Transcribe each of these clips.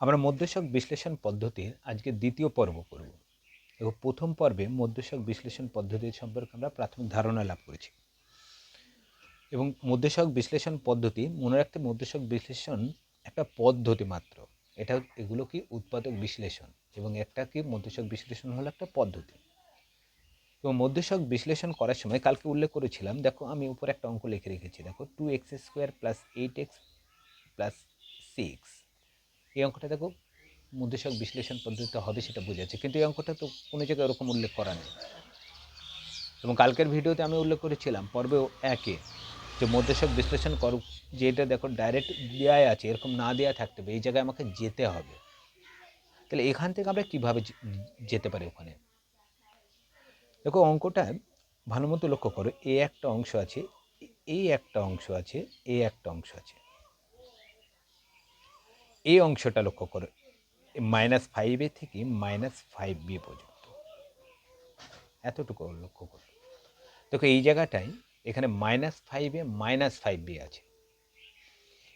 আমরা মধ্যশক বিশ্লেষণ পদ্ধতির আজকে দ্বিতীয় পর্ব করব। এবং প্রথম পর্বে মধ্যশক বিশ্লেষণ পদ্ধতি সম্পর্কে আমরা প্রাথমিক ধারণা লাভ করেছি। এবং মধ্যশক বিশ্লেষণ পদ্ধতি, মনে রাখতে মধ্যশক বিশ্লেষণ একটা পদ্ধতি মাত্র। এটা এগুলো কি উৎপাদক বিশ্লেষণ? এবং একটা কি মধ্যশক বিশ্লেষণ হলো একটা পদ্ধতি। এবং মধ্যশক বিশ্লেষণ করার সময় কালকে উল্লেখ করেছিলাম, দেখো আমি উপরে একটা অঙ্ক লিখে রেখেছি, দেখো two x square plus eight x plus six এই অঙ্কটা দেখো, মধ্যশক বিশ্লেষণ পদ্ধতিতে হবে সেটা বোঝাচ্ছে কিন্তু এই অঙ্কটা তো কোনো জায়গায় ওরকম উল্লেখ করা নেই। এবং কালকের ভিডিওতে আমি উল্লেখ করেছিলাম, পর্বে একে, যে মধ্যশক বিশ্লেষণ করুক যে এটা দেখো ডাইরেক্ট দেওয়াই আছে, এরকম না দেওয়া থাকতে হবে, এই জায়গায় আমাকে যেতে হবে। তাহলে এখান থেকে আমরা কীভাবে যেতে পারি ওখানে? দেখো অঙ্কটা ভালো মতো লক্ষ্য করো, এ একটা অংশ আছে এই একটা অংশ আছে, এ একটা অংশ আছে। এই অংশটা লক্ষ্য করো মাইনাস ফাইভে থেকে মাইনাস ফাইভ বি পর্যন্ত। এতটুকু লক্ষ্য করো। দেখো, এই জায়গাটায় এখানে মাইনাস ফাইভে মাইনাস ফাইভ বি আছে।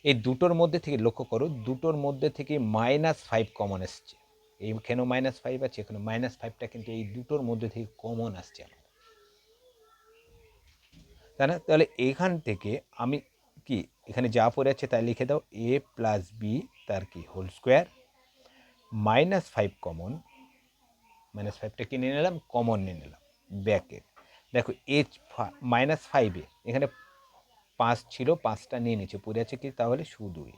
এই দুটোর মধ্যে থেকে লক্ষ্য করো, দুটোর মধ্যে থেকে মাইনাস ফাইভ কমন এসছে। এইখানেও মাইনাস ফাইভ আছে এখানে মাইনাস ফাইভটা কিন্তু এই দুটোর মধ্যে থেকে কমন আসছে আমার তাই না? তাহলে এখান থেকে আমি কি এখানে যা পড়ে আছে তাই লিখে দাও এ প্লাস বি তার কি? Whole square minus five common minus ফাইভটা কিনে নিলাম? কমন নিয়ে নিলাম ব্যাকেট দেখো এইচ মাইনাস ফাইভে এখানে পাঁচ ছিল, পাঁচটা নিয়ে নিচ্ছে পড়ে আছে কি? তাহলে শুধুই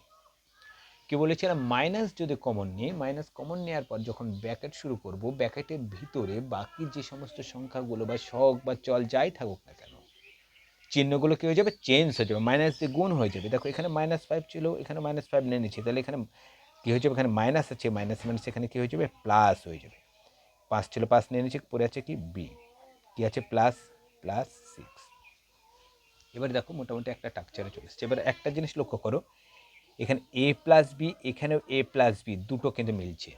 কি বলেছিলাম? মাইনাস যদি কমন নিই মাইনাস কমন নেওয়ার পর যখন ব্যাকেট শুরু করব ব্যাকেটের ভিতরে বাকি যে সমস্ত সংখ্যাগুলো বা শখ বা চল যাই থাকুক না কেন চিহ্নগুলো কী হয়ে যাবে? চেঞ্জ হয়ে যাবে মাইনাস দিয়ে গুণ হয়ে যাবে। দেখো, এখানে মাইনাস ফাইভ ছিল, এখানে মাইনাস ফাইভ নিয়ে নিচ্ছি। তাহলে এখানে কী হয়ে যাবে? এখানে মাইনাস আছে মাইনাস মাইনাস এখানে কী হয়ে যাবে? প্লাস হয়ে যাবে। পাঁচ ছিল পাঁচ নিয়ে নিচ্ছি, পরে আছে কি? বি কী আছে? প্লাস প্লাস সিক্স এবার দেখো, মোটামুটি একটা টাকচারে চলে এসছে। এবার একটা জিনিস লক্ষ্য করো, এখানে এ প্লাস বি এখানেও এ প্লাস বি দুটো কিন্তু মিলছে।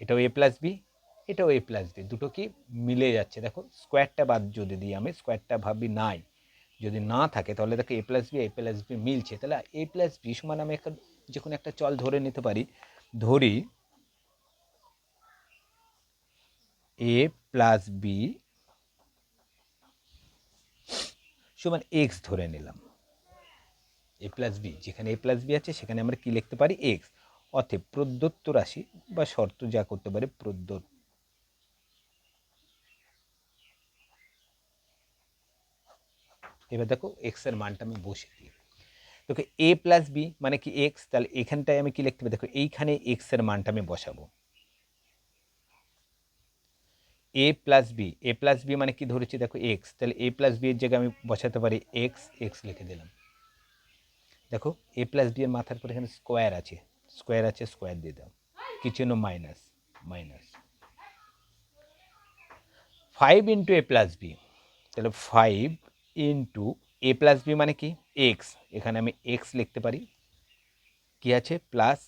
এটাও এ প্লাস বি এটাও এ প্লাস বি দুটো কি মিলে যাচ্ছে? দেখো স্কোয়ারটা বাদ যদি দিই আমি স্কোয়ারটা ভাবি নাই যদি না থাকে, তাহলে দেখো A plus B A plus B মিলছে। তাহলে এ প্লাস বি সমান আমি একটা যে কোনো একটা চল ধরে নিতে পারি। ধরি এ প্লাস বি সমান এক্স ধরে নিলাম। এ প্লাস বি যেখানে এ প্লাস বি আছে, সেখানে আমরা কি লিখতে পারি? এক্স অতএব প্রদত্ত রাশি বা শর্ত যা করতে পারে, প্রদত্ত। এবার দেখো এক্সের মানটা আমি বসে দিই। দেখো এ প্লাস বি মানে কি এক্স তাহলে এখানটায় আমি কি লিখতে পারি? দেখো এইখানে এক্সের মানটা আমি বসাবো। A plus B A plus B মানে কি ধরেছি? দেখো এক্স তাহলে এ প্লাস বি এর জায়গায় আমি বসাতে পারি এক্স এক্স লিখে দিলাম। দেখো এ প্লাস বি এর মাথার পরে এখানে স্কোয়ার আছে। স্কোয়ার আছে স্কোয়ার দিয়ে দাও। কিছু জন্য minus minus five into A plus B তাহলে five into A plus B মানে কি? এক্স এখানে আমি এক্স লিখতে পারি। কি আছে? প্লাস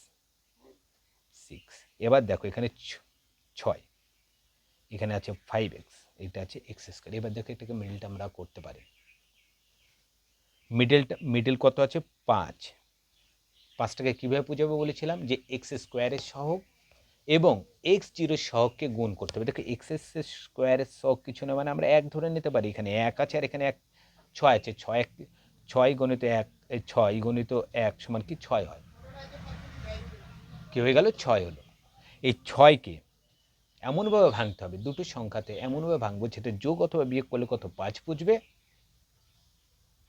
সিক্স এবার দেখো, এখানে ছয়। এখানে আছে ফাইভ এক্স এটা আছে এক্স স্কোয়ার এবার দেখো, এটাকে মিডিলটা আমরা করতে পারি। মিডলটা মিডল কত আছে? পাঁচ। পাঁচটাকে কীভাবে বুঝাবো বলেছিলাম? যে এক্স স্কোয়ারের সহগ এবং এক্স জিরোর সহগকে গুণ করতে হবে। দেখো এক্স স্কোয়ারের সহগ কিছু না মানে আমরা এক ধরে নিতে পারি। এখানে এক আছে আর এখানে এক ছয় আছে, ছয় এক, ছয় গণিত এক ছয় গণিত এক সমান কি? ছয় হয়। কী হয়ে গেল? ছয় হলো। এই ছয়কে এমনভাবে ভাঙতে হবে, দুটো সংখ্যাতে এমনভাবে ভাঙবো যেটা যোগ অথবা বিয়োগ করলে কত? পাঁচ বুঝবে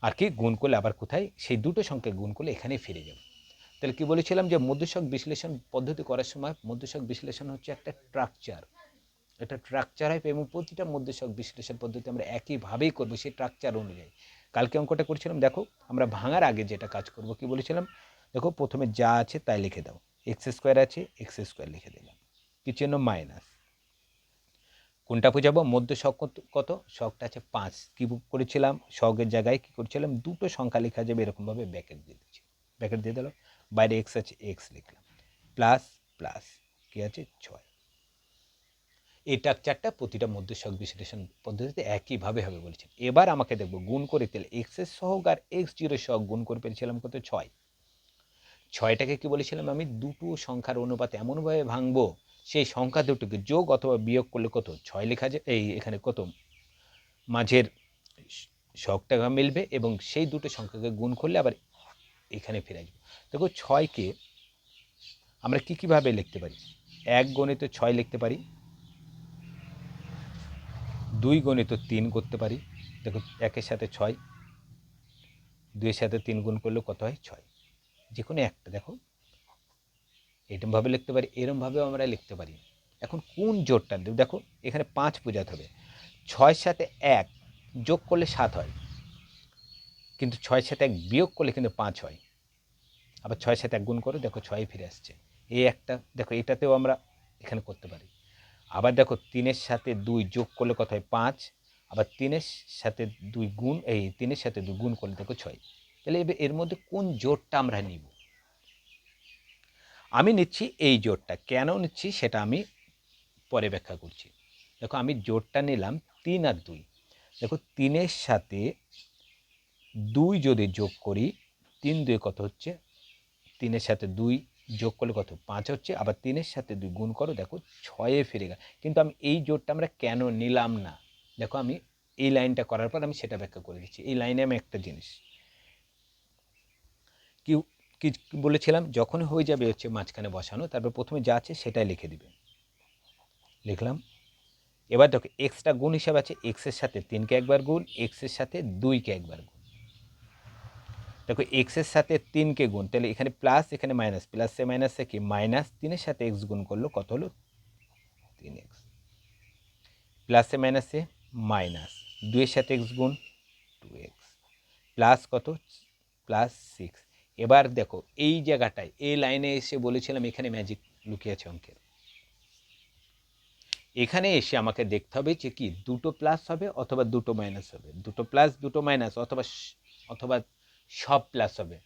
আর কি? গুণ করলে আবার কোথায়? সেই দুটো সংখ্যা গুণ করলে এখানে ফিরে যাবে। তাহলে কি বলেছিলাম যে মধ্যশক বিশ্লেষণ পদ্ধতি করার সময় মধ্যশক বিশ্লেষণ হচ্ছে একটা ট্রাকচার এটা ট্রাকচার হয় এবং প্রতিটা মধ্যশক বিশ্লেষণ পদ্ধতি আমরা একইভাবেই করব সেই ট্রাকচার অনুযায়ী। কালকে অঙ্কটা করছিলাম, দেখো, আমরা ভাঙার আগে যেটা কাজ করব কি বলেছিলাম? দেখো, প্রথমে যা আছে তাই লিখে দাও। এক্স স্কোয়ার আছে এক্স স্কোয়ার লিখে দিলাম। কিছু জন্য মাইনাস কোনটা বোঝাবো? মধ্য শখ কত? শখটা আছে পাঁচ। কী করেছিলাম? শখের জায়গায় কী করেছিলাম? দুটো সংখ্যা লেখা যাবে, এরকমভাবে ব্যাকেট দিয়ে দিচ্ছি। ব্যাকেট দিয়ে দিল বাইরে এক্স আছে এক্স লিখলাম। প্লাস প্লাস কী আছে? ছয়। এই টাকচারটা প্রতিটা মধ্য শখ বিশ্লেষণ পদ্ধতিতে একইভাবে হবে বলেছেন এবার আমাকে দেখব, গুণ করে তাহলে এক্সের সহগ আর এক্স জিরো সহগ গুণ করে পেরেছিলাম কত? ছয়। ছয়টাকে কি বলেছিলাম আমি? দুটো সংখ্যার অনুপাতে এমনভাবে ভাঙবো, সেই সংখ্যা দুটোকে যোগ অথবা বিয়োগ করলে কত? ছয় লেখা যায়, এই এখানে কত? মাঝের শখটা মিলবে এবং সেই দুটো সংখ্যাকে গুণ করলে আবার এখানে ফিরে আসবে। দেখো, ছয়কে আমরা কী কীভাবে লিখতে পারি? এক গণিত ছয় লিখতে পারি। দুই গণিত তিন করতে পারি। দেখো, একের সাথে ছয়, দুইয়ের সাথে তিন গুণ করলে কত হয়? ছয়। যে কোনো একটা, দেখো। এরমভাবে লিখতে পারি, এরমভাবেও আমরা লিখতে পারি। এখন কোন জোরটা দেব? দেখো, এখানে পাঁচ বোঝাতে হবে। ছয়ের সাথে এক যোগ করলে সাত হয়। কিন্তু ছয়ের সাথে এক বিয়োগ করলে কিন্তু পাঁচ হয়। আবার ছয়ের সাথে এক গুণ করে, দেখো ছয় ফিরে আসছে। এই একটা, দেখো, এটাতেও আমরা এখানে করতে পারি। আবার দেখো তিনের সাথে দুই যোগ করলে কত হয়? পাঁচ। আবার তিনের সাথে দুই গুণ, এই তিনের সাথে দুই গুণ করলে দেখো ছয়। তাহলে এবার এর মধ্যে কোন জোরটা আমরা নিব? আমি নিচ্ছি এই জোরটা কেন নিচ্ছি সেটা আমি পরে ব্যাখ্যা করছি। দেখো আমি জোরটা নিলাম তিন আর দুই। দেখো তিনের সাথে দুই যদি যোগ করি, তিন দুই কত হচ্ছে? তিনের সাথে দুই যোগ করলে কত? পাঁচ হচ্ছে, আবার তিনের সাথে দুই গুণ করো, দেখো ছয়ে ফিরে গেল। কিন্তু আমি এই জোরটা আমরা কেন নিলাম না? দেখো আমি এই লাইনটা করার পর আমি সেটা ব্যাখ্যা করে দিচ্ছি। এই লাইনে আমি একটা জিনিস। কি কি বলেছিলাম? যখন হয়ে যাবে হচ্ছে মাঝখানে বসানো, তারপর প্রথমে যা আছে সেটাই লিখে দিবে। লিখলাম। এবার দেখো এক্সটা গুণ হিসাবে আছে এক্সের সাথে তিনকে একবার গুণ এক্সের সাথে দুইকে একবার গুণ। দেখো এক্সের সাথে তিনকে গুণ, তাহলে এখানে প্লাস এখানে মাইনাস প্লাসে মাইনাসে কি? মাইনাস তিনের সাথে এক্স গুণ করল, কত হলো? তিন এক্স প্লাসে মাইনাসে মাইনাস দুইয়ের সাথে এক্স গুণ টু এক্স প্লাস কত? প্লাস সিক্স এবার দেখো, এই জায়গাটায়, এই লাইনে এসে বলেছিলাম, এখানে ম্যাজিক লুকিয়ে আছে অঙ্কের। এখানে এসে আমাকে দেখতে হবে যে কি? দুটো প্লাস হবে অথবা দুটো মাইনাস হবে। দুটো প্লাস দুটো মাইনাস অথবা অথবা সব প্লাস হবে।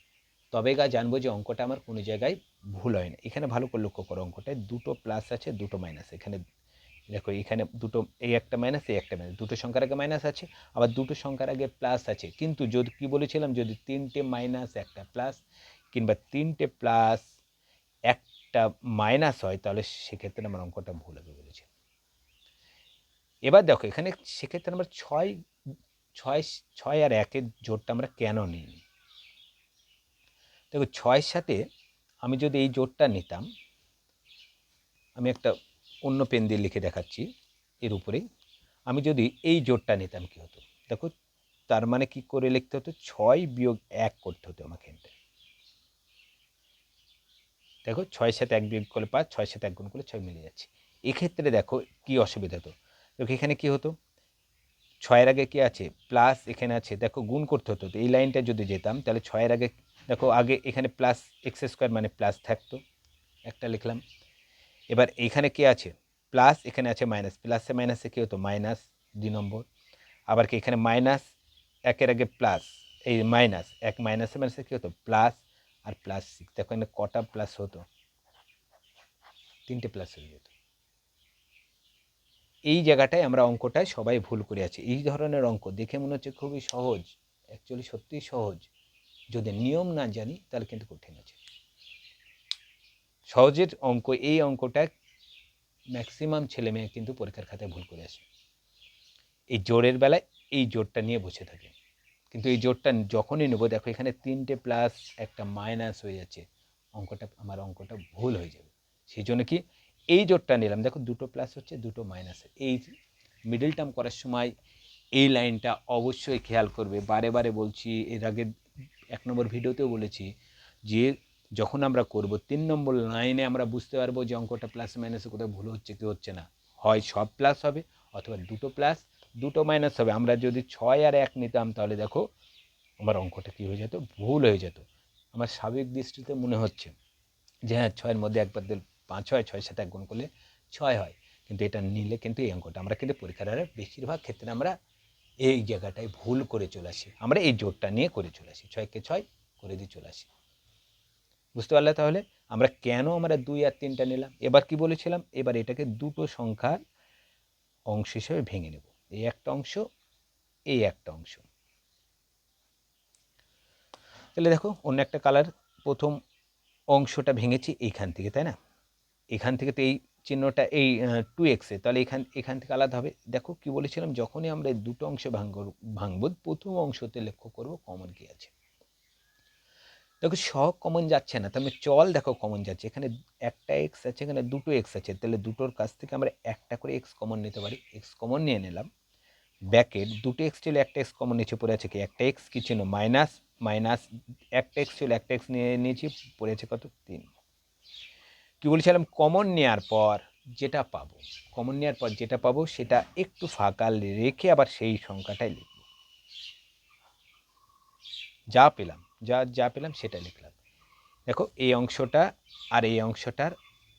তবে গা জানব যে অঙ্কটা আমার কোনো জায়গায় ভুল হয় না এখানে ভালো করে লক্ষ্য করো অঙ্কটায়। দুটো প্লাস আছে, দুটো মাইনাস এখানে দেখো, এখানে দুটো এই একটা মাইনাস এই একটা মাইনাস দুটো সংখ্যার আগে মাইনাস আছে, আবার দুটো সংখ্যার আগে প্লাস আছে। কিন্তু যদি, কি বলেছিলাম? যদি তিনটে মাইনাস একটা প্লাস কিংবা তিনটে প্লাস একটা মাইনাস হয়, তাহলে সেক্ষেত্রে আমার অঙ্কটা ভুল হবে বলেছে। এবার দেখো, এখানে সেক্ষেত্রে আমরা ছয় ছয় ছয় আর একের জোরটা আমরা কেন নিই দেখো ছয়ের সাথে আমি যদি এই জোটটা নিতাম, আমি একটা অন্য পেন দিয়ে লিখে দেখাচ্ছি এর উপরেই আমি যদি এই জোটটা নিতাম কী হতো? দেখো, তার মানে কি করে লিখতে হতো? ছয় বিয়োগ এক করতে হতো আমাকে দেখো, ছয়ের সাথে এক বিয়োগ করলে পাঁচ, ছয়ের সাথে এক গুণ করলে ছয় মিলে যাচ্ছে। এক্ষেত্রে দেখো কি অসুবিধা হতো? দেখো, এখানে কি হতো? ছয়ের আগে কি আছে? প্লাস এখানে আছে, দেখো, গুণ করতে হতো। এই লাইনটা যদি যেতাম, তাহলে ছয়ের আগে দেখো, আগে এখানে প্লাস এক্স স্কোয়ার মানে প্লাস থাকতো, একটা লিখলাম। এবার এখানে কে আছে? প্লাস এখানে আছে মাইনাস প্লাসে মাইনাসে কী হতো? মাইনাস দুই নম্বর। আবার কি এখানে মাইনাস একের আগে প্লাস এই মাইনাস এক মাইনাসে মাইনাসে কী হতো? প্লাস আর প্লাস সিক্স দেখো, এখানে কটা প্লাস হতো? তিনটে প্লাস হয়ে যেত। এই জায়গাটায় আমরা অঙ্কটায় সবাই ভুল করে আছি। এই ধরনের অঙ্ক দেখে মনে হচ্ছে খুবই সহজ। অ্যাকচুয়ালি সত্যিই সহজ। যদি নিয়ম না জানি, তাহলে কিন্তু কঠিন আছে। সহজের অঙ্ক, এই অঙ্কটা ম্যাক্সিমাম ছেলে মেয়ে কিন্তু পরীক্ষার খাতায় ভুল করে আসে। এই জোরের বেলায় এই জোরটা নিয়ে বসে থাকে। কিন্তু এই জোরটা যখনই নেব, দেখো এখানে তিনটে প্লাস একটা মাইনাস হয়ে যাচ্ছে। অঙ্কটা, আমার অঙ্কটা ভুল হয়ে যাবে। সেই জন্য কি এই জোরটা নিলাম। দেখো দুটো প্লাস হচ্ছে, দুটো মাইনাস এই মিডল টার্ম করার সময় এই লাইনটা অবশ্যই খেয়াল করবে। বারে বারে বলছি, এর আগে এক নম্বর ভিডিওতেও বলেছি যে যখন আমরা করব, তিন নম্বর লাইনে আমরা বুঝতে পারব যে অঙ্কটা প্লাস মাইনাসে কোথাও ভুল হচ্ছে কি হচ্ছে না। হয় সব প্লাস হবে অথবা দুটো প্লাস দুটো মাইনাস হবে। আমরা যদি ছয় আর এক নিতাম তাহলে দেখো আমার অঙ্কটা কী হয়ে যেত? ভুল হয়ে যেত। আমার স্বাভাবিক দৃষ্টিতে মনে হচ্ছে যে হ্যাঁ ছয়ের মধ্যে একবার দিল পাঁচ হয়, ছয়ের সাথে এক গুণ করলে ছয় হয়। কিন্তু এটা নিলে কিন্তু এই অঙ্কটা আমরা কিন্তু পরীক্ষার বেশিরভাগ ক্ষেত্রে আমরা এই জায়গাটায় ভুল করে চলে আসি। আমরা এই জোরটা নিয়ে করে চলে আসি। ছয়কে ছয় করে দিয়ে চলে আসি। বুঝতে পারলে তাহলে? আমরা কেন আমরা দুই আর তিনটা নিলাম? এবার কি বলেছিলাম? এবার এটাকে দুটো সংখ্যার অংশ হিসেবে ভেঙে নেব। এই একটা অংশ, এই একটা অংশ। তাহলে দেখো, অন্য একটা কালার প্রথম অংশটা ভেঙেছি এইখান থেকে, তাই না? এখান থেকে তো এই চিহ্নটা এই টু এক্সে তাহলে এখান এখান থেকে আলাদা হবে। দেখো কি বলেছিলাম, যখনই আমরা দুটো অংশ ভাঙব, ভাঙবো, প্রথম অংশতে লক্ষ্য করব কমন কি আছে। দেখো সব কমন যাচ্ছে না, তাহলে চল দেখো কমন যাচ্ছে। এখানে একটা এক্স আছে, এখানে দুটো এক্স আছে। তাহলে দুটোর কাছ থেকে আমরা একটা করে এক্স কমন নিতে পারি। এক্স কমন নিয়ে নিলাম। ব্যাকেট দুটো এক্স ছিল একটা এক্স কমন নিচে পড়ে আছে কি? একটা এক্স কি ছিল মাইনাস মাইনাস একটা এক্স ছিল একটা এক্স নিয়ে নিয়েছি, পড়ে আছে কত? তিন। কি বলেছিলাম? কমন নেওয়ার পর যেটা পাবো। কমন নেওয়ার পর যেটা পাবো সেটা একটু ফাঁকা রেখে আবার সেই সংখ্যাটাই লিখব। যা পেলাম, যা যা পেলাম সেটা লিখলাম। দেখো, এই অংশটা আর এই অংশটার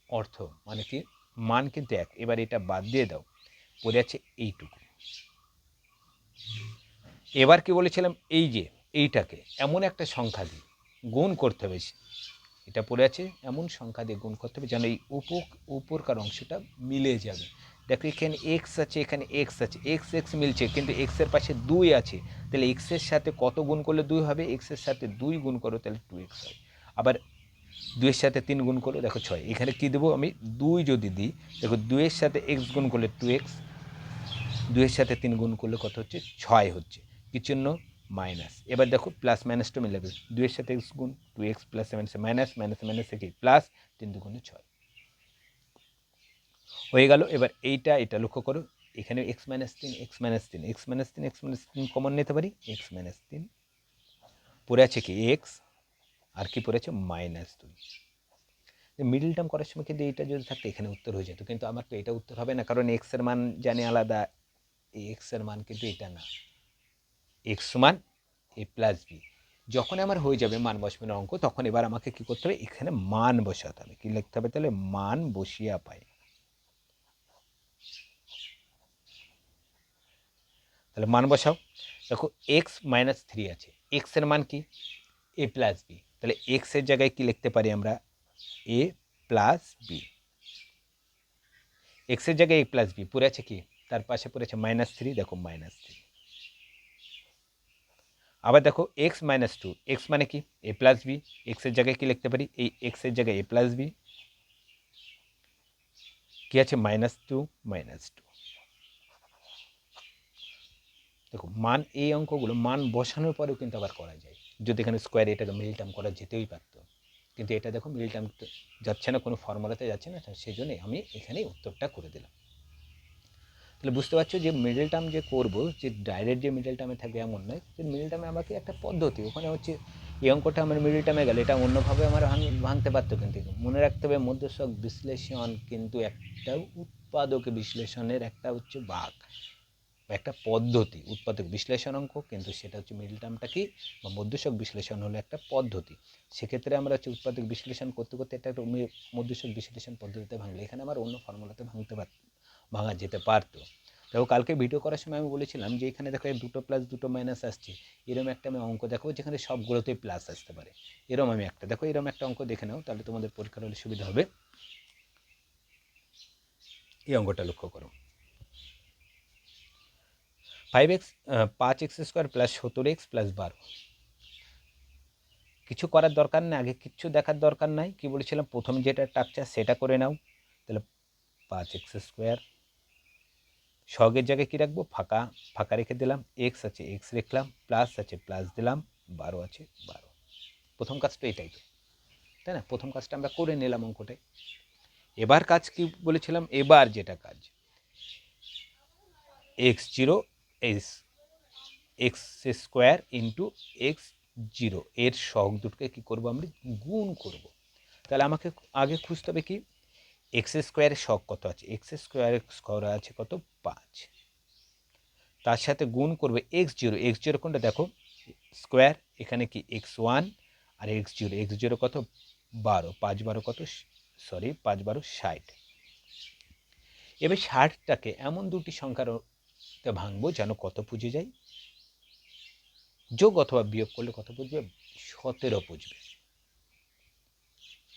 অর্থ মানে কি? মান কিন্তু এক। এবার এটা বাদ দিয়ে দাও। পড়ে আছে এইটুকু। এবার কি বলেছিলাম? এই যে, এইটাকে এমন একটা সংখ্যা দিয়ে গুণ করতে হবে এটা পড়ে আছে, এমন সংখ্যা দিয়ে গুণ করতে হবে যেন এই উপ উপরকার অংশটা মিলে যাবে। দেখো এখানে এক্স আছে, এখানে এক্স আছে এক্স এক্স মিলছে, কিন্তু এক্সের পাশে দুই আছে। তাহলে এক্সের সাথে কত গুণ করলে দুই হবে? এক্সের সাথে দুই গুণ করো, তাহলে টু এক্স হয়। আবার দুইয়ের সাথে তিন গুণ করো, দেখো ছয়। এখানে কী দেবো আমি? দুই যদি দিই, দেখো দুইয়ের সাথে এক্স গুণ করলে টু এক্স দুইয়ের সাথে তিন গুণ করলে কত হচ্ছে? ছয় হচ্ছে। কি চিহ্ন? মাইনাস এবার দেখো প্লাস মাইনাসটা মিলাবে দুইয়ের সাথে এক্স গুণ two x plus minus minus minus minus কি? প্লাস তিন দুগুণে ছয়। হয়ে গেল, এবার এইটা, এটা লক্ষ্য করো। এখানে এক্স মাইনাস তিন এক্স মাইনাস তিন এক্স মাইনাস তিন এক্স মাইনাস তিন কমন নিতে পারি? এক্স মাইনাস তিন। পড়ে আছে কি? এক্স আর কি পড়ে আছে মাইনাস দুই মিডল টার্ম করার সময় কিন্তু এইটা যদি থাকতো, এখানে উত্তর হয়ে যেত। কিন্তু আমার তো এটা উত্তর হবে না, কারণ এক্সের মান জানি আলাদা, এই এক্সের মান কিন্তু এটা না। এক্স সমান এ প্লাস বি। যখন আমার হয়ে যাবে মান বসানোর অঙ্ক, তখন এবার আমাকে কি করতে হবে? এখানে মান বসাতে হবে। কি লিখতে হবে তাহলে? মান বসিয়া পাই তাহলে মান বসাও। দেখো, এক্স মাইনাস থ্রি আছে। এক্সের মান কি? A plus B. তাহলে এক্সের জায়গায় কি লিখতে পারি আমরা? A plus B. এক্সের জায়গায় এ প্লাস বি। পড়ে আছে কি? তার পাশে পড়ে আছে মাইনাস থ্রি। দেখো, মাইনাস থ্রি। আবার দেখো এক্স মাইনাস টু এক্স মানে কি? এ প্লাস বি এক্সের জায়গায় কি লিখতে পারি? এই এক্সের জায়গায় এ প্লাস বি কি আছে? মাইনাস টু মাইনাস টু দেখো, মান এই অঙ্কগুলো, মান বসানোর পরেও কিন্তু আবার করা যায়। যদি এখানে স্কোয়ার এটাকে মিল টার্ম করা যেতেই পারতো। কিন্তু এটা দেখো মিল টার্ম যাচ্ছে না, কোনো ফর্মুলাতে যাচ্ছে না সেই জন্যই আমি এখানেই উত্তরটা করে দিলাম। তাহলে বুঝতে পারছ যে মিডল টার্ম যে করব, যে ডাইরেক্ট যে মিডল টার্মে থাকবে এমন নয়, যে মিডল টার্মে আমাকে একটা পদ্ধতি, ওখানে হচ্ছে এই অঙ্কটা আমার মিডল টার্মে গেলে, এটা অন্যভাবে আমার ভাঙতে পারতো কিন্তু। মনে রাখতে হবে মধ্যশক বিশ্লেষণ কিন্তু একটা উৎপাদক বিশ্লেষণের একটা হচ্ছে বাঘ একটা পদ্ধতি, উৎপাদক বিশ্লেষণ অঙ্ক কিন্তু সেটা হচ্ছে মিডল টার্মটা কি, বা মধ্যশক বিশ্লেষণ হলো একটা পদ্ধতি। সেক্ষেত্রে আমরা হচ্ছে উৎপাদক বিশ্লেষণ করতে করতে একটা মধ্যশক বিশ্লেষণ পদ্ধতিতে ভাঙলে, এখানে আমার অন্য ফর্মুলাতে ভাঙতে পারত ভাঙা যেতে পারতো। দেখো, কালকে ভিডিও করার সময় আমি বলেছিলাম যে, এখানে দেখো দুটো প্লাস দুটো মাইনাস আসছে। এরম একটা আমি অঙ্ক দেখো যেখানে সবগুলোতেই প্লাস আসতে পারে। এরম আমি একটা, দেখো, এরম একটা অঙ্ক দেখে নাও, তাহলে তোমাদের পরীক্ষার হলে সুবিধা হবে। এই অঙ্কটা লক্ষ্য করো। ফাইভ এক্স পাঁচ এক্স স্কোয়ার প্লাস সত্তর এক্স প্লাস বারো। কিছু করার দরকার নেই, আগে কিচ্ছু দেখার দরকার নাই। কি বলেছিলাম? প্রথম যেটা টাকচার সেটা করে নাও। তাহলে পাঁচ এক্স স্কোয়ার সগের জায়গায় কী রাখব? ফাঁকা ফাঁকা রেখে দিলাম। এক্স আছে এক্স রেখলাম প্লাস আছে প্লাস দিলাম, বারো আছে, বারো। প্রথম কাজটা এটাই তো, তাই না? প্রথম কাজটা আমরা করে নিলাম অঙ্কটাই এবার কাজ কি বলেছিলাম? এবার যেটা কাজ x zero S x square into x zero এর শখ দুটোকে কী করব আমরা? গুণ করব। তাহলে আমাকে আগে খুঁজতে হবে কি? এক্স স্কোয়ারের শখ কত আছে? এক্স স্কোয়ারের স্কোয়ার আছে কত? পাঁচ। তার সাথে গুণ করবে এক্স জিরো। এক্স জিরো কোনটা? দেখো, স্কোয়ার, এখানে কি এক্স ওয়ান আর এক্স জিরো। এক্স জিরো কত? বারো। পাঁচ বারো কত? সরি, পাঁচ বারো ষাট। এবার ষাটটাকে এমন দুটি সংখ্যার ভাঙবো যেন কত পুজে যায়? যোগ অথবা বিয়োগ করলে কত পুজবে? সতেরো পুজবে।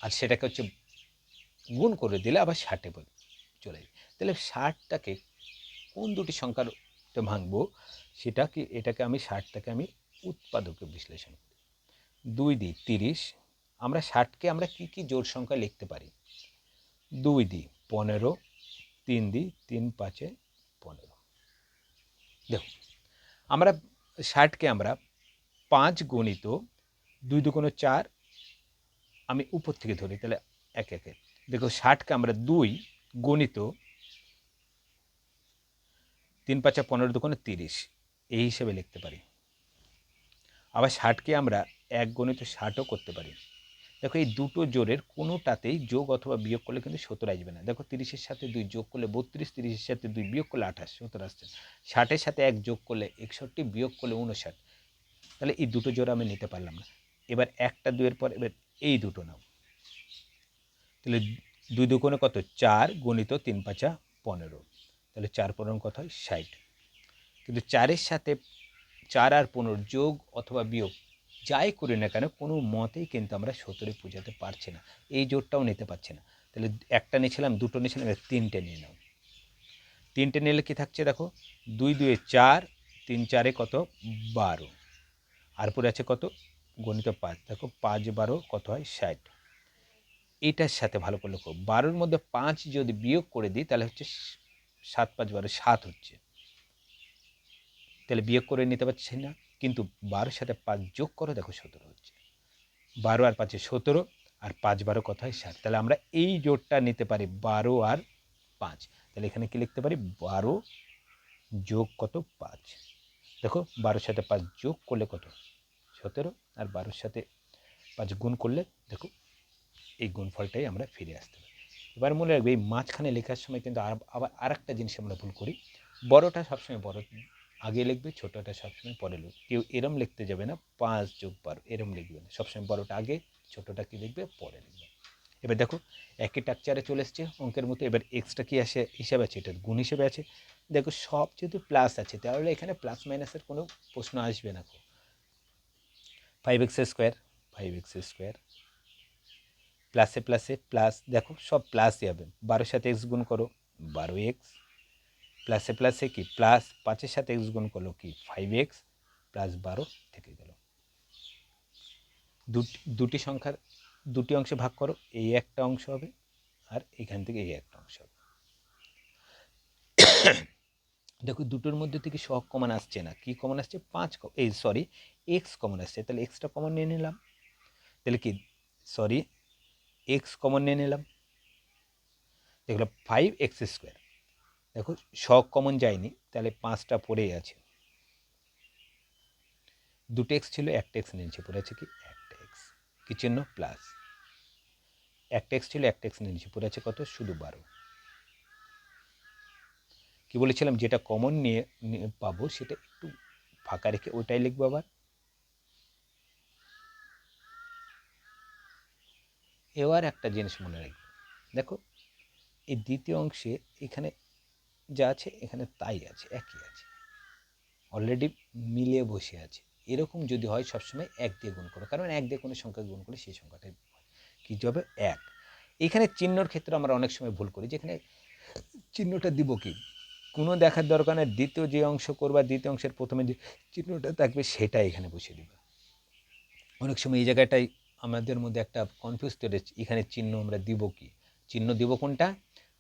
আর সেটাকে হচ্ছে গুণ করে দিলে আবার ষাটে বলি চলে যাবে তাহলে ষাটটাকে কোন দুটি সংখ্যার ভাঙবো? সেটা কি এটাকে আমি, ষাটটাকে আমি উৎপাদকে বিশ্লেষণ করি। দুই দিই তিরিশ, আমরা ষাটকে আমরা কি কি জোর সংখ্যা লিখতে পারি? দুই দি পনেরো, তিন দি তিন পাঁচে পনেরো। দেখুন, আমরা ষাটকে আমরা পাঁচ গণিত দুই দুগুণ চার আমি উপর থেকে ধরি, তাহলে এক, একে। দেখো ষাটকে আমরা দুই গণিত তিন পাঁচা পনেরো দুগুণে তিরিশ। এই হিসেবে লিখতে পারি। আবার ষাটকে আমরা এক গণিত ষাটও করতে পারি। দেখো এই দুটো জোরের কোনোটাতেই যোগ অথবা বিয়োগ করলে কিন্তু সত্তর আসবে না। দেখো তিরিশের সাথে দুই যোগ করলে বত্রিশ, তিরিশের সাথে দুই বিয়োগ করলে আঠাশ সত্তর আসছে। ষাটের সাথে এক যোগ করলে একষট্টি, বিয়োগ করলে উনষাট তাহলে এই দুটো জোর আমি নিতে পারলাম না। এবার একটা দুয়ের পর এবার এই দুটো নাও। তাহলে দুই দুগুণে কত? চার গণিত তিন পাঁচা পনেরো। তাহলে চার পনেরো কত হয়? ষাট। কিন্তু চারের সাথে চার আর পনেরো যোগ অথবা বিয়োগ যাই করি না কেন, কোনো মতেই কিন্তু আমরা সত্তরে পূজাতে পারছি না। এই জোরটাও নিতে পারছি না। তাহলে একটা নিয়েছিলাম, দুটো নিয়েছিলাম তিনটে নিয়ে নাও। তিনটে নিলে কি থাকছে দেখো? দুই দুয়ে চার, তিন চারে কত? বারো। আর পরে আছে কত? গণিত পাঁচ। দেখো পাঁচ বারো কত হয়? ষাট। এটার সাথে ভালো করে লক্ষ্য বারোর মধ্যে পাঁচ যদি বিয়োগ করে দিই, তাহলে হচ্ছে সাত পাঁচ বারো, সাত হচ্ছে। তাহলে বিয়োগ করে নিতে পারছি না, কিন্তু বারোর সাথে পাঁচ যোগ করো, দেখো সতেরো হচ্ছে। বারো আর পাঁচে সতেরো, আর পাঁচ বারো কথায়? ষাট। তাহলে আমরা এই জোটটা নিতে পারি বারো আর পাঁচ। তাহলে এখানে কি লিখতে পারি? বারো যোগ কত? পাঁচ। দেখো, বারোর সাথে পাঁচ যোগ করলে কত? সতেরো, আর বারোর সাথে পাঁচ গুণ করলে, দেখো এই গুণফলটাই আমরা ফিরে আসতে পারি। এবার মনে রাখবে, এই মাঝখানে লেখার সময় কিন্তু আবার আর একটা জিনিস আমরা ভুল করি। বড়টা সবসময় বড়, আগে লিখবে, ছোটোটা সবসময় পরে লিখবে। কেউ এরম লিখতে যাবে না, পাঁচ যোগ বারো, এরম লিখবে না। সবসময় বড়টা আগে, ছোটোটা কি লিখবে, পরে লিখবে। এবার দেখো, একই টাকচারে চলে এসছে অঙ্কের মতো। এবার এক্সট্রা কী আসে, হিসাবে আছে এটা গুণ হিসেবে আছে। দেখো, সব যেহেতু প্লাস আছে, তাহলে এখানে প্লাস মাইনাসের কোনো প্রশ্ন আসবে না five x square five x square প্লাসে প্লাসে প্লাস দেখো সব প্লাসই হবে। বারোর সাথে এক্স গুণ করো, বারো এক্স প্লাসে প্লাসে কি? প্লাস পাঁচের সাথে এক্স গুণ করল কি? ফাইভ এক্স প্লাস বারো থেকে গেল। দুটি সংখ্যার, দুটি অংশে ভাগ করো এই একটা অংশ হবে, আর এখান থেকে এই একটা অংশ হবে। দেখো দুটোর মধ্যে থেকে সহ কমন আসছে না। কি কমন আসছে? পাঁচ এই সরি এক্স কমন আসছে। তাহলে এক্সটা কমন নিয়ে নিলাম। তাহলে কি? সরি এক্স কমন নিয়ে নিলাম। দেখল ফাইভ এক্স স্কোয়ার দেখো শখ কমন যায়নি, তাহলে পাঁচটা পড়েই আছে। দুটো এক্স ছিল, একটা এক্স নিয়েছে পড়ে আছে কি? একটা এক্স কি চিহ্ন? প্লাস একটা এক্স ছিল, একটা এক্স নিয়েছে পড়ে আছে কত? শুধু বারো। কি বলেছিলাম? যেটা কমন নিয়ে পাবো, সেটা একটু ফাঁকা রেখে ওটাই লিখব আবার। এবার একটা জিনিস মনে রাখবে। দেখো, এই দ্বিতীয় অংশে এখানে যা আছে, এখানে তাই আছে, একই আছে। অলরেডি মিলে বসে আছে। এরকম যদি হয়, সবসময় এক দিয়ে গুণ করো। কারণ এক দিয়ে কোনো সংখ্যা গুণ করলে সেই সংখ্যাটাই কী হবে? এক। এখানে চিহ্নর ক্ষেত্রে আমরা অনেক সময় ভুল করি। যেখানে চিহ্নটা দিব কি? কোনো দেখার দরকার নেই। দ্বিতীয় যে অংশ করবা, দ্বিতীয় অংশের প্রথমে যে চিহ্নটা থাকবে সেটা এখানে বসিয়ে দিবে। অনেক সময় এই জায়গাটাই আমাদের মধ্যে একটা কনফিউজ তৈরি এখানে চিহ্ন আমরা দিব কি? চিহ্ন দিব কোনটা?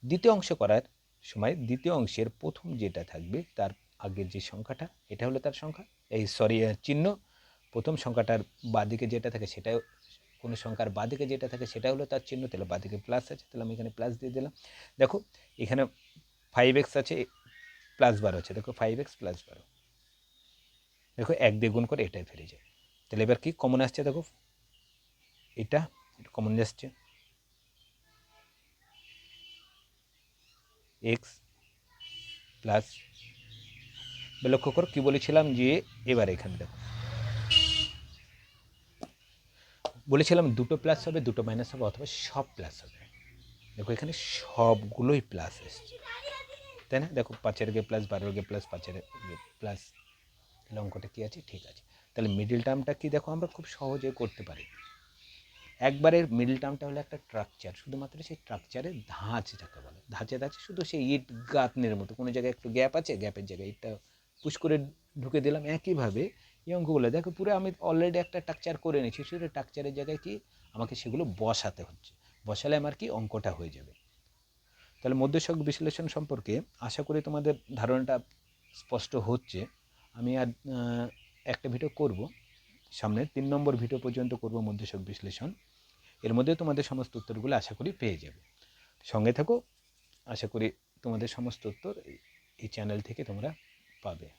দ্বিতীয় অংশ করার সময় দ্বিতীয় অংশের প্রথম যেটা থাকবে তার আগের যে সংখ্যাটা, এটা হলো তার সংখ্যা। এই সরি চিহ্ন। প্রথম সংখ্যাটার বাদিকে যেটা থাকে সেটাও, কোনো সংখ্যার বাদিকে যেটা থাকে সেটা হলো তার চিহ্ন, তাহলে বাদিকে প্লাস আছে, তাহলে আমি এখানে প্লাস দিয়ে দিলাম। দেখো, এখানে ফাইভ এক্স আছে প্লাস বারো আছে, দেখো ফাইভ এক্স প্লাস বারো দেখো এক দিয়ে গুণ করে এটাই ফিরে যায়। তাহলে এবার কি? কমন আসছে, দেখো। এটা কমন আসছে। এক্স প্লাস লক্ষ্য করো কি বলেছিলাম যে এবার এখানে দেখো। বলেছিলাম দুটো প্লাস হবে, দুটো মাইনাস হবে অথবা সব প্লাস হবে। দেখো এখানে সবগুলোই প্লাস এসছে। তাই না? দেখো পাঁচের গে প্লাস বারোর গে প্লাস পাঁচের প্লাস অঙ্কটা কী আছে? ঠিক আছে। তাহলে মিডিল টার্মটা কি দেখো আমরা খুব সহজে করতে পারি। একবারের মিডল টার্মটা হলো একটা স্ট্রাকচার শুধুমাত্র সেই স্ট্রাকচারের ধাঁচ যাকে বলে। ধাঁচে ধাঁচে শুধু সেই ইট গাঁথনের মতো, কোনো জায়গায় একটু গ্যাপ আছে গ্যাপের জায়গায় ইটটা পুশ করে ঢুকে দিলাম। একইভাবে এই অঙ্কগুলো দেখো পুরো আমি অলরেডি একটা স্ট্রাকচার করে নিয়েছি শুধু স্ট্রাকচারের জায়গায় কি? আমাকে সেগুলো বসাতে হচ্ছে। বসালে আমার কি? অঙ্কটা হয়ে যাবে। তাহলে মধ্যশক বিশ্লেষণ সম্পর্কে আশা করি তোমাদের ধারণাটা স্পষ্ট হচ্ছে। আমি আর একটা ভিডিও করব। সামনে তিন নম্বর ভিডিও পর্যন্ত করব মধ্যশক বিশ্লেষণ। এর মধ্যে তোমাদের সমস্ত উত্তরগুলো আশা করি পেয়ে যাবে। সঙ্গে থাকো, আশা করি তোমাদের সমস্ত উত্তর এই- চ্যানেল থেকে তোমরা পাবে।